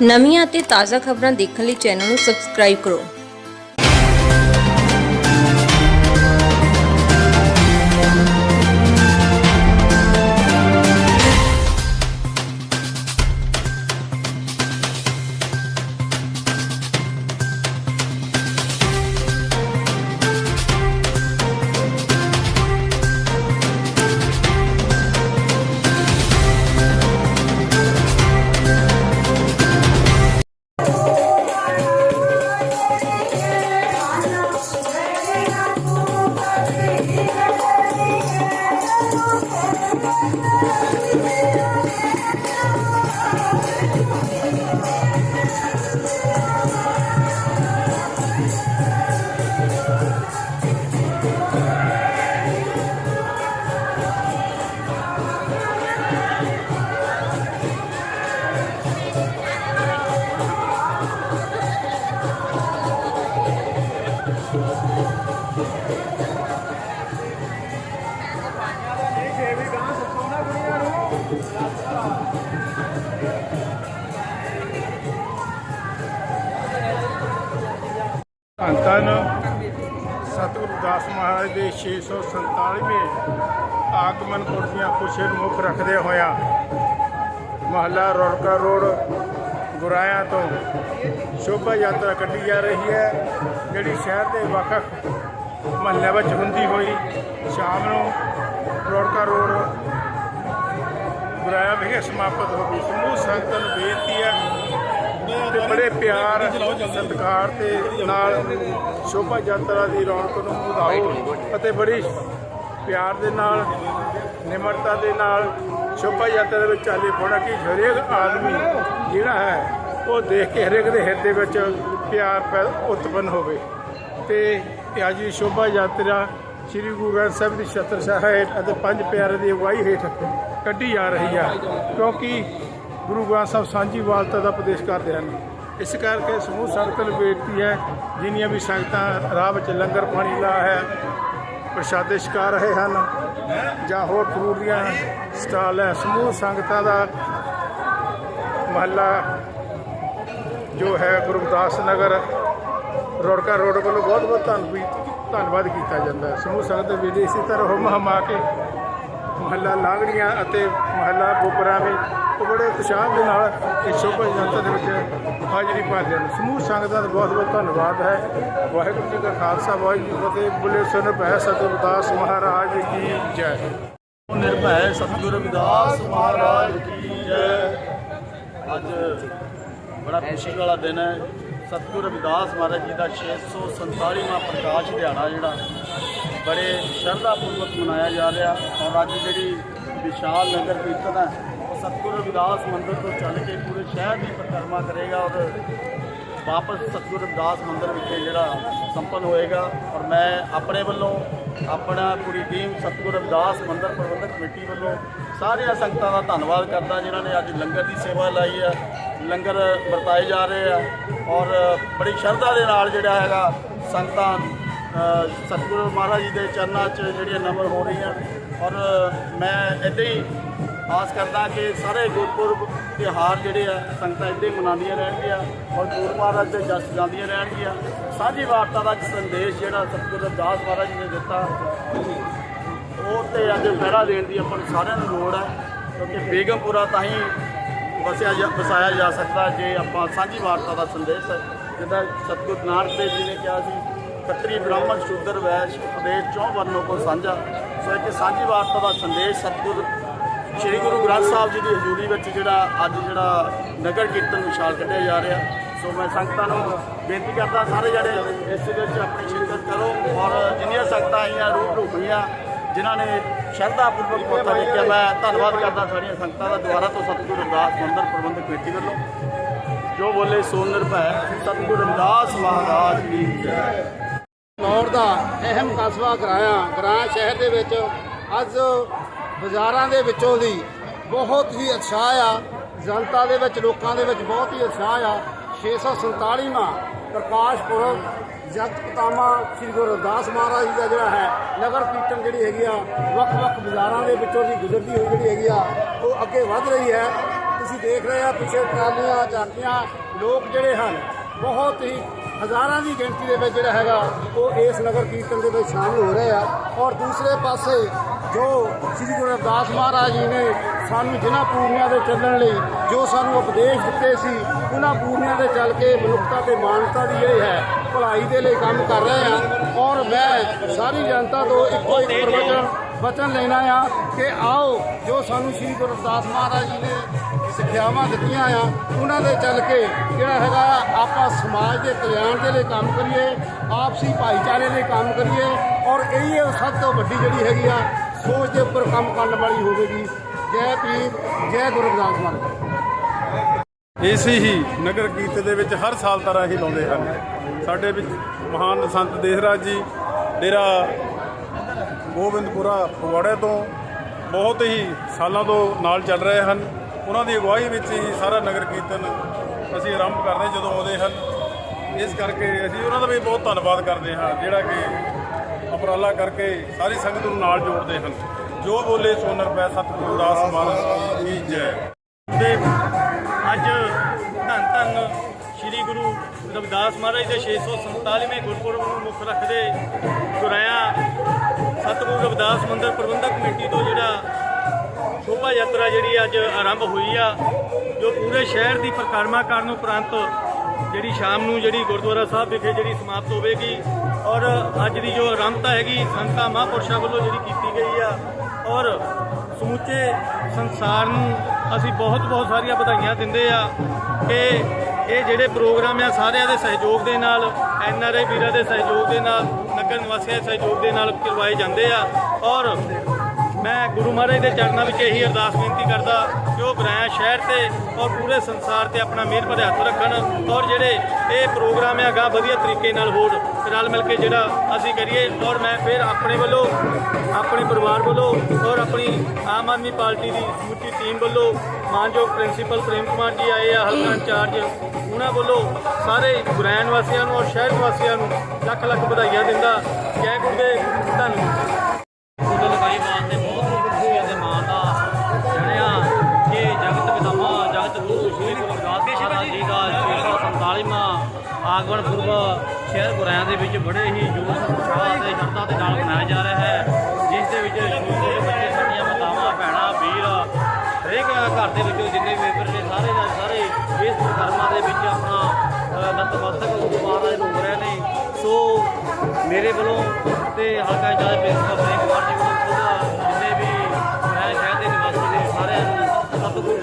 ਨਵੀਆਂ ਅਤੇ ਤਾਜ਼ਾ ਖਬਰਾਂ ਦੇਖਣ ਲਈ ਚੈਨਲ ਨੂੰ ਸਬਸਕ੍ਰਾਈਬ ਕਰੋ। ਧੰਨ ਸਤਿਗੁਰੂ ਦਾਸ ਮਹਾਰਾਜ ਦੇ 647ਵੇਂ ਆਗਮਨ ਪੁਰਬ ਦੀਆਂ ਖੁਸ਼ੀਆਂ ਨੂੰ ਮੁੱਖ ਰੱਖਦੇ ਹੋਇਆ ਮਹੱਲਾ ਰੋੜਕਾ ਰੋਡ ਗੁਰਾਇਆ ਤੋਂ ਸ਼ੋਭਾ ਯਾਤਰਾ ਕੱਢੀ ਜਾ ਰਹੀ ਹੈ, ਜਿਹੜੀ ਸ਼ਹਿਰ ਦੇ ਵੱਖ ਮਹੱਲਿਆਂ ਵਿੱਚ ਹੁੰਦੀ ਹੋਈ ਸ਼ਾਮ ਨੂੰ ਰੋੜਕਾ ਰੋਡ ਗੁਰਾਇਆ ਵਿਖੇ ਸਮਾਪਤ ਹੋ ਗਈ। ਸਮੂਹ ਸੰਗਤਾਂ ਨੂੰ ਬੇਨਤੀ ਹੈ ਬੜੇ ਪਿਆਰ, ਸਤਿਕਾਰ ਤੇ ਨਾਲ ਸ਼ੋਭਾ ਯਾਤਰਾ ਦੀ ਰੌਣਕ ਨੂੰ ਵਧਾਓ ਅਤੇ ਬੜੀ ਪਿਆਰ ਦੇ ਨਾਲ, ਨਿਮਰਤਾ ਦੇ ਨਾਲ ਸ਼ੋਭਾ ਯਾਤਰਾ ਦੇ ਵਿੱਚ ਚਾਲੇ ਪਾਉਣਾ ਕਿ ਹਰੇਕ ਆਦਮੀ ਜਿਹੜਾ ਹੈ, ਉਹ ਦੇਖ ਕੇ ਹਰੇਕ ਦੇ ਹਿਰਦੇ ਵਿੱਚ ਪਿਆਰ ਪੈ ਉਤਪੰਨ ਹੋਵੇ। ਤੇ ਅੱਜ ਦੀ ਸ਼ੋਭਾ ਯਾਤਰਾ ਸ੍ਰੀ ਗੁਰੂ ਗ੍ਰੰਥ ਸਾਹਿਬ ਦੀ ਛਤਰ ਸਾਹਿਬ ਅਤੇ ਪੰਜ ਪਿਆਰੇ ਦੀ ਅਗਵਾਈ ਹੇਠ ਕੱਢੀ ਜਾ ਰਹੀ ਹੈ ਕਿਉਂਕਿ ਗੁਰੂ ਗ੍ਰੰਥ ਸਾਹਿਬ ਸਾਂਝੀ ਵਾਲਤਾ ਦਾ ਉਪਦੇਸ਼ ਕਰਦੇ ਹਨ। ਇਸ ਕਰਕੇ ਸਮੂਹ ਸੰਗਤ ਨੂੰ ਬੇਨਤੀ ਹੈ, ਜਿੰਨੀਆਂ ਵੀ ਸੰਗਤਾਂ ਰਾਹ ਵਿੱਚ ਲੰਗਰ ਪਾਣੀ ਲਾ ਹੈ, ਪ੍ਰਸ਼ਾਦੇ ਛਕਾ ਰਹੇ ਹਨ, ਜਾਂ ਹੋਰ ਫਰੂਟ ਦੀਆਂ ਸਟਾਲ ਹੈ, ਸਮੂਹ ਸੰਗਤਾਂ ਦਾ ਮਹੱਲਾ ਜੋ ਹੈ ਗੁਰਦਾਸ ਨਗਰ, ਰੋੜਕਾ ਰੋਡ ਵੱਲੋਂ ਬਹੁਤ ਬਹੁਤ ਧੰਨਵਾਦ ਧੰਨਵਾਦ ਕੀਤਾ ਜਾਂਦਾ ਹੈ। ਸਮੂਹ ਸੰਗਤ ਵੀ ਇਸੇ ਤਰ੍ਹਾਂ ਹੁਮ ਹਮਾ ਕੇ ਮਹੱਲਾ ਲਾਂਗੜੀਆਂ ਅਤੇ ਮਹੱਲਾ ਬੁਪਰਾ ਵਿੱਚ ਉਹ ਬੜੇ ਉਤਸ਼ਾਹ ਦੇ ਨਾਲ ਇਸ ਸ਼ੋਭਾ ਯਾਤਰਾ ਦੇ ਵਿੱਚ ਹਾਜ਼ਰੀ ਭਰਦੇ ਹਨ ਸਮੂਹ ਸੰਗਤ ਦਾ ਬਹੁਤ ਬਹੁਤ ਧੰਨਵਾਦ ਹੈ। ਵਾਹਿਗੁਰੂ ਜੀ ਕਾ ਖਾਲਸਾ, ਵਾਹਿਗੁਰੂ ਜੀ ਫਤਿਹ। ਬੁੱਲੇ ਸੋ ਨਿਰਭੈ ਸਤਿਗੁਰਦਾਸ ਮਹਾਰਾਜ ਕੀ ਜੈ। ਨਿਰਭੈ ਸਤਿਗੁਰੂ ਰਵਿਦਾਸ ਮਹਾਰਾਜ ਕੀ ਜੈ। ਅੱਜ ਬੜਾ ਖੁਸ਼ੀ ਵਾਲਾ ਦਿਨ ਹੈ। ਸਤਿਗੁਰੂ ਰਵਿਦਾਸ ਮਹਾਰਾਜ ਜੀ ਦਾ 647ਵਾਂ ਪ੍ਰਕਾਸ਼ ਦਿਹਾੜਾ ਜਿਹੜਾ ਬੜੇ ਸ਼ਰਧਾ ਪੂਰਵਕ ਮਨਾਇਆ ਜਾ ਰਿਹਾ। ਔਰ ਅੱਜ ਜਿਹੜੀ ਵਿਸ਼ਾਲ ਨਗਰ ਕੀਰਤਨ ਹੈ ਸਤਿਗੁਰੂ ਰਵਿਦਾਸ ਮੰਦਿਰ ਤੋਂ ਚੱਲ ਕੇ ਪੂਰੇ ਸ਼ਹਿਰ ਦੀ ਪਰਿਕਰਮਾ ਕਰੇਗਾ ਔਰ ਵਾਪਸ ਸਤਿਗੁਰੂ ਰਵਿਦਾਸ ਮੰਦਿਰ ਵਿਖੇ ਜਿਹੜਾ ਸੰਪੰਨ ਹੋਏਗਾ। ਔਰ ਮੈਂ ਆਪਣੇ ਵੱਲੋਂ ਆਪਣਾ ਪੂਰੀ ਟੀਮ ਸਤਿਗੁਰੂ ਰਵਿਦਾਸ ਮੰਦਿਰ ਪ੍ਰਬੰਧਕ ਕਮੇਟੀ ਵੱਲੋਂ ਸਾਰੀਆਂ ਸੰਗਤਾਂ ਦਾ ਧੰਨਵਾਦ ਕਰਦਾ ਜਿਨ੍ਹਾਂ ਨੇ ਅੱਜ ਲੰਗਰ ਦੀ ਸੇਵਾ ਲਾਈ ਹੈ ਲੰਗਰ ਵਰਤਾਏ ਜਾ ਰਹੇ ਆ। ਔਰ ਬੜੀ ਸ਼ਰਧਾ ਦੇ ਨਾਲ ਜਿਹੜਾ ਹੈਗਾ ਸੰਗਤਾਂ ਅ, ਸਤਿਗੁਰੂ ਮਹਾਰਾਜ ਜੀ ਦੇ ਚਰਨਾਂ 'ਚ ਜਿਹੜੀਆਂ ਨਮਨ ਹੋ ਰਹੀਆਂ। ਔਰ ਮੈਂ ਇੱਦਾਂ ਹੀ ਆਸ ਕਰਦਾ ਕਿ ਸਾਰੇ ਗੁਰਪੁਰਬ ਤਿਉਹਾਰ ਜਿਹੜੇ ਆ, ਸੰਗਤਾਂ ਇੱਦਾਂ ਹੀ ਮਨਾਉਂਦੀਆਂ ਰਹਿਣਗੀਆਂ ਔਰ ਗੁਰੂ ਮਹਾਰਾਜ ਦੇ ਜਸ ਗਾਉਂਦੀਆਂ ਰਹਿਣਗੀਆਂ। ਸਾਂਝੀ ਵਾਰਤਾ ਦਾ ਸੰਦੇਸ਼ ਜਿਹੜਾ ਸਤਿਗੁਰੂ ਰਵਿਦਾਸ ਮਹਾਰਾਜ ਜੀ ਨੇ ਦਿੱਤਾ, ਉਹ ਤੇ ਅੱਜ ਪਹਿਰਾ ਦੇਣ ਦੀ ਆਪਾਂ ਨੂੰ ਸਾਰਿਆਂ ਨੂੰ ਲੋੜ ਹੈ, ਕਿਉਂਕਿ ਬੇਗਮਪੁਰਾ ਤਾਂ ਹੀ ਵਸਿਆ ਜਾ, ਵਸਾਇਆ ਜਾ ਸਕਦਾ ਜੇ ਆਪਾਂ ਸਾਂਝੀ ਵਾਰਤਾ ਦਾ ਸੰਦੇਸ਼ ਜਿੱਦਾਂ ਸਤਿਗੁਰੂ ਨਾਨਕ ਦੇਵ ਜੀ ਨੇ ਕਿਹਾ ਸੀ ਖੱਤਰੀ ਬ੍ਰਾਹਮਣ ਸ਼ੂਦਰ ਵੈਸ਼ ਉਪਦੇਸ਼ ਚੌ ਵਰਨੋ ਕੋ ਸਾਂਝਾ। ਸੋ ਇੱਕ ਸਾਂਝੀ ਵਾਰਤਾ ਦਾ ਸੰਦੇਸ਼ ਸਤਿਗੁਰੂ ਸ਼੍ਰੀ ਗੁਰੂ ਗ੍ਰੰਥ ਸਾਹਿਬ ਜੀ ਦੀ ਹਜ਼ੂਰੀ ਵਿੱਚ ਜਿਹੜਾ ਅੱਜ ਜਿਹੜਾ ਨਗਰ ਕੀਰਤਨ ਵਿਸ਼ਾਲ ਕੱਢਿਆ ਜਾ ਰਿਹਾ। ਸੋ ਮੈਂ ਸੰਗਤਾਂ ਨੂੰ ਬੇਨਤੀ ਕਰਦਾ, ਸਾਰੇ ਜਿਹੜੇ ਇਸ ਵਿੱਚ ਆਪਣੀ ਸ਼ਿਰਕਤ ਕਰੋ ਔਰ ਜਿੰਨੀਆਂ ਸੰਗਤਾਂ ਆਈਆਂ ਰੂਪ ਰੂਪੀਆਂ ਜਿਨ੍ਹਾਂ ਨੇ ਸ਼ਰਧਾ ਪੂਰਵਕ ਮੱਥਾ ਟੇਕਿਆ, ਮੈਂ ਧੰਨਵਾਦ ਕਰਦਾ ਸਾਰੀਆਂ ਸੰਗਤਾਂ ਦਾ। ਦੁਆਰਾ ਤੋਂ ਸਤਿਗੁਰੂ ਰਵਿਦਾਸ ਮੰਦਰ ਪ੍ਰਬੰਧਕ ਕਮੇਟੀ ਵੱਲੋਂ ਜੋ ਬੋਲੇ, ਸੋ ਨਿਰਭੈ। ਸਤਿਗੁਰੂ ਰਵਿਦਾਸ ਮਹਾਰਾਜ ਕੀ ਜੈ। ਨੌਰ ਦਾ ਅਹਿਮ ਕਸਬਾ ਗਰਾਇਆ ਗਰਾਇਆ ਸ਼ਹਿਰ ਦੇ ਵਿੱਚ ਅੱਜ ਬਾਜ਼ਾਰਾਂ ਦੇ ਵਿੱਚੋਂ ਦੀ ਬਹੁਤ ਹੀ ਉਤਸ਼ਾਹ ਆ। ਜਨਤਾ ਦੇ ਵਿੱਚ, ਲੋਕਾਂ ਦੇ ਵਿੱਚ ਬਹੁਤ ਹੀ ਉਤਸ਼ਾਹ ਆ। 647ਵਾਂ ਪ੍ਰਕਾਸ਼ ਪੁਰਬ ਜਗਤ ਪਿਤਾਮਾ ਸ੍ਰੀ ਗੁਰੂ ਰਵਿਦਾਸ ਮਹਾਰਾਜ ਜੀ ਦਾ ਜਿਹੜਾ ਹੈ, ਨਗਰ ਕੀਰਤਨ ਜਿਹੜੀ ਹੈਗੀ ਆ, ਵੱਖ-ਵੱਖ ਬਾਜ਼ਾਰਾਂ ਦੇ ਵਿੱਚੋਂ ਦੀ ਗੁਜ਼ਰਦੀ ਹੋਈ ਜਿਹੜੀ ਹੈਗੀ ਆ, ਉਹ ਅੱਗੇ ਵਧ ਰਹੀ ਹੈ। ਤੁਸੀਂ ਦੇਖ ਰਹੇ ਆ, ਪਿੱਛੇ ਟਰਾਲੀਆਂ, ਝਾਕੀਆਂ, ਲੋਕ ਜਿਹੜੇ ਹਨ, ਬਹੁਤ ਹੀ ਹਜ਼ਾਰਾਂ ਦੀ ਗਿਣਤੀ ਦੇ ਵਿੱਚ ਜਿਹੜਾ ਹੈਗਾ, ਉਹ ਇਸ ਨਗਰ ਕੀਰਤਨ ਦੇ ਵਿੱਚ ਸ਼ਾਮਲ ਹੋ ਰਹੇ ਆ। ਔਰ ਦੂਸਰੇ ਪਾਸੇ ਜੋ ਸ੍ਰੀ ਗੁਰੂ ਰਵਿਦਾਸ ਮਹਾਰਾਜ ਜੀ ਨੇ ਸਾਨੂੰ ਜਿਨ੍ਹਾਂ ਪੂਰਨਿਆਂ ਦੇ ਚੱਲਣ ਲਈ ਜੋ ਸਾਨੂੰ ਉਪਦੇਸ਼ ਦਿੱਤੇ ਸੀ ਉਹਨਾਂ ਪੂਰਨਿਆਂ ਦੇ ਚੱਲ ਕੇ ਮਨੁੱਖਤਾ ਤੇ ਮਾਨਵਤਾ ਦੀ ਜਿਹੜੀ ਹੈ ਭਲਾਈ ਦੇ ਲਈ ਕੰਮ ਕਰ ਰਹੇ ਆ ਔਰ ਮੈਂ ਸਾਰੀ ਜਨਤਾ ਤੋਂ ਇੱਕੋ ਇੱਕ ਪ੍ਰਵਚਨ ਵਚਨ ਲੈਣਾ ਆ ਕਿ ਆਓ ਜੋ ਸਾਨੂੰ ਸ੍ਰੀ ਗੁਰੂ ਰਵਿਦਾਸ ਮਹਾਰਾਜ ਜੀ ਨੇ ਸਿੱਖਿਆਵਾਂ ਦਿੱਤੀਆਂ ਆ ਉਹਨਾਂ ਦੇ ਚੱਲ ਕੇ ਜਿਹੜਾ ਹੈਗਾ ਆਪਾਂ ਸਮਾਜ ਦੇ ਕਲਿਆਣ ਦੇ ਲਈ ਕੰਮ ਕਰੀਏ ਆਪਸੀ ਭਾਈਚਾਰੇ ਲਈ ਕੰਮ ਕਰੀਏ ਔਰ ਇਹੀ ਹੈ ਸਭ ਤੋਂ ਵੱਡੀ ਜਿਹੜੀ ਹੈਗੀ ਆ ਸੋਚ ਦੇ ਉੱਪਰ ਕੰਮ ਕਰਨ ਵਾਲੀ ਹੋਵੇਗੀ। ਜੈ ਪੀਰ ਜੈ ਗੁਰੂ ਰਵਿਦਾਸ ਮਹਾਰਾਜ ਇਸੇ ਹੀ ਨਗਰ ਕੀਰਤਨ ਦੇ ਵਿੱਚ ਹਰ ਸਾਲ ਤਰ੍ਹਾਂ ਹੀ ਲਾਉਂਦੇ ਹਨ। ਸਾਡੇ ਵਿੱਚ ਮਹਾਨ ਸੰਤ ਦੇਸਰਾਜ ਜੀ, ਡੇਰਾ ਗੋਬਿੰਦਪੁਰਾ ਫਗਵਾੜੇ ਤੋਂ ਬਹੁਤ ਹੀ ਸਾਲਾਂ ਤੋਂ ਨਾਲ ਚੱਲ ਰਹੇ ਹਨ। ਉਹਨਾਂ ਦੀ ਅਗਵਾਈ ਵਿੱਚ ਹੀ ਸਾਰਾ ਨਗਰ ਕੀਰਤਨ ਅਸੀਂ ਆਰੰਭ ਕਰਦੇ ਜਦੋਂ ਆਉਂਦੇ ਹਨ। ਇਸ ਕਰਕੇ ਅਸੀਂ ਉਹਨਾਂ ਦਾ ਵੀ ਬਹੁਤ ਧੰਨਵਾਦ ਕਰਦੇ ਹਾਂ, ਜਿਹੜਾ ਕਿ ਉਪਰਾਲਾ ਕਰਕੇ ਸਾਰੀ ਸੰਗਤ ਨੂੰ ਨਾਲ ਜੋੜਦੇ ਹਨ। ਜੋ ਬੋਲੇ ਸੋ ਨਰ ਸਤਿਗੁਰੂ ਦਾਸ ਮਹਾਰਾਜ ਕੀ ਜੈ। ਤੇ ਅੱਜ ਧੰਨ ਧੰਨ ਸ੍ਰੀ ਗੁਰੂ ਰਵਿਦਾਸ ਮਹਾਰਾਜ ਦੇ 647ਵੇਂ ਗੁਰਪੁਰਬ ਨੂੰ ਮੁੱਖ ਰੱਖਦੇ ਗੁਰਾਇਆ ਸਤਿਗੁਰੂ ਰਵਿਦਾਸ ਮੰਦਿਰ ਪ੍ਰਬੰਧਕ ਕਮੇਟੀ ਤੋਂ ਜਿਹੜਾ ਸ਼ੋਭਾ ਯਾਤਰਾ ਜਿਹੜੀ ਅੱਜ ਆਰੰਭ ਹੋਈ ਆ, ਜੋ ਪੂਰੇ ਸ਼ਹਿਰ ਦੀ ਪਰਿਕਰਮਾ ਕਰਨ ਉਪਰੰਤ ਜਿਹੜੀ ਸ਼ਾਮ ਨੂੰ ਜਿਹੜੀ ਗੁਰਦੁਆਰਾ ਸਾਹਿਬ ਵਿਖੇ ਜਿਹੜੀ ਸਮਾਪਤ ਹੋਵੇਗੀ ਔਰ ਅੱਜ ਦੀ ਜੋ ਆਰੰਭਤਾ ਹੈਗੀ ਸੰਤਾਂ ਮਹਾਂਪੁਰਸ਼ਾਂ ਵੱਲੋਂ ਜਿਹੜੀ ਕੀਤੀ ਗਈ ਆ, ਔਰ ਸਮੁੱਚੇ ਸੰਸਾਰ ਨੂੰ ਅਸੀਂ ਬਹੁਤ ਬਹੁਤ ਸਾਰੀਆਂ ਵਧਾਈਆਂ ਦਿੰਦੇ ਆ ਕਿ ਇਹ ਜਿਹੜੇ ਪ੍ਰੋਗਰਾਮ ਆ, ਸਾਰਿਆਂ ਦੇ ਸਹਿਯੋਗ ਦੇ ਨਾਲ, ਐਨ ਆਰ ਆਈ ਵੀਰਾਂ ਦੇ ਸਹਿਯੋਗ ਦੇ ਨਾਲ, ਨਗਰ ਨਿਵਾਸੀਆਂ ਦੇ ਸਹਿਯੋਗ ਦੇ ਨਾਲ ਕਰਵਾਏ ਜਾਂਦੇ ਆ। ਔਰ ਮੈਂ ਗੁਰੂ ਮਹਾਰਾਜ ਦੇ ਚਰਨਾਂ ਵਿੱਚ ਇਹੀ ਅਰਦਾਸ ਬੇਨਤੀ ਕਰਦਾ ਕਿ ਉਹ ਗਰਾਇਆ ਸ਼ਹਿਰ ਤੇ ਔਰ ਪੂਰੇ ਸੰਸਾਰ ਤੇ ਆਪਣਾ ਮਿਹਰ ਭਰਿਆ ਹੱਥ ਰੱਖਣ ਔਰ ਜਿਹੜੇ ਇਹ ਪ੍ਰੋਗਰਾਮ ਹੈਗਾ ਵਧੀਆ ਤਰੀਕੇ ਨਾਲ ਹੋਰ ਰਲ ਮਿਲ ਕੇ ਜਿਹੜਾ ਅਸੀਂ ਕਰੀਏ ਔਰ ਮੈਂ ਫਿਰ ਆਪਣੇ ਵੱਲੋਂ ਆਪਣੇ ਪਰਿਵਾਰ ਵੱਲੋਂ ਔਰ ਆਪਣੀ ਆਮ ਆਦਮੀ ਪਾਰਟੀ ਦੀ ਸਮੁੱਚੀ ਟੀਮ ਵੱਲੋਂ ਮਾਨਯੋਗ ਪ੍ਰਿੰਸੀਪਲ ਪ੍ਰੇਮ ਕੁਮਾਰ ਜੀ ਆਏ ਆ ਹਲਕਾ ਇੰਚਾਰਜ ਉਹਨਾਂ ਵੱਲੋਂ ਸਾਰੇ ਗੁਰੈਨ ਵਾਸੀਆਂ ਨੂੰ ਔਰ ਸ਼ਹਿਰ ਵਾਸੀਆਂ ਨੂੰ ਲੱਖ ਲੱਖ ਵਧਾਈਆਂ ਦਿੰਦਾ। ਜੈ ਗੁਰਦੇਵ ਧੰਨਵਾਦ। ਆਗਵਣ ਪੁਰਬ ਸ਼ਹਿਰ ਗੁਰਿਆਂ ਦੇ ਵਿੱਚ ਬੜੇ ਹੀ ਜੋਸ਼ ਉਤਸ਼ਾਹ ਤੇ ਸ਼ਰਧਾ ਦੇ ਨਾਲ ਮਨਾਇਆ ਜਾ ਰਿਹਾ ਹੈ, ਜਿਸ ਦੇ ਵਿੱਚ ਛੋਟੇ ਬੱਚੇ, ਸਾਡੀਆਂ ਮਾਤਾਵਾਂ, ਭੈਣਾਂ, ਵੀਰ, ਹਰੇਕ ਘਰ ਦੇ ਵਿੱਚੋਂ ਜਿੰਨੇ ਮੈਂਬਰ ਨੇ, ਸਾਰੇ ਦਾ ਸਾਰੇ ਇਸ ਕਰਮਾਂ ਦੇ ਵਿੱਚ ਆਪਣਾ ਨਤਮਸਤਕ ਗੁਰੂ ਮਹਾਰਾਜ ਨੂੰ ਹੋ ਰਹੇ ਨੇ। ਸੋ ਮੇਰੇ ਵੱਲੋਂ ਤੇ ਹਲਕਾ ਇਜਾਜ਼ਤ ਪ੍ਰਿੰਸੀਪਲ ਨੇ ਕੁਮਾਰ ਜੀ ਜਿੰਨੇ ਵੀ ਮੈਂ ਸ਼ਹਿਰ ਦੇ ਨਿਵਾਸੀ ਨੇ, ਸਾਰਿਆਂ ਨੂੰ ਸਤਿਗੁਰੂ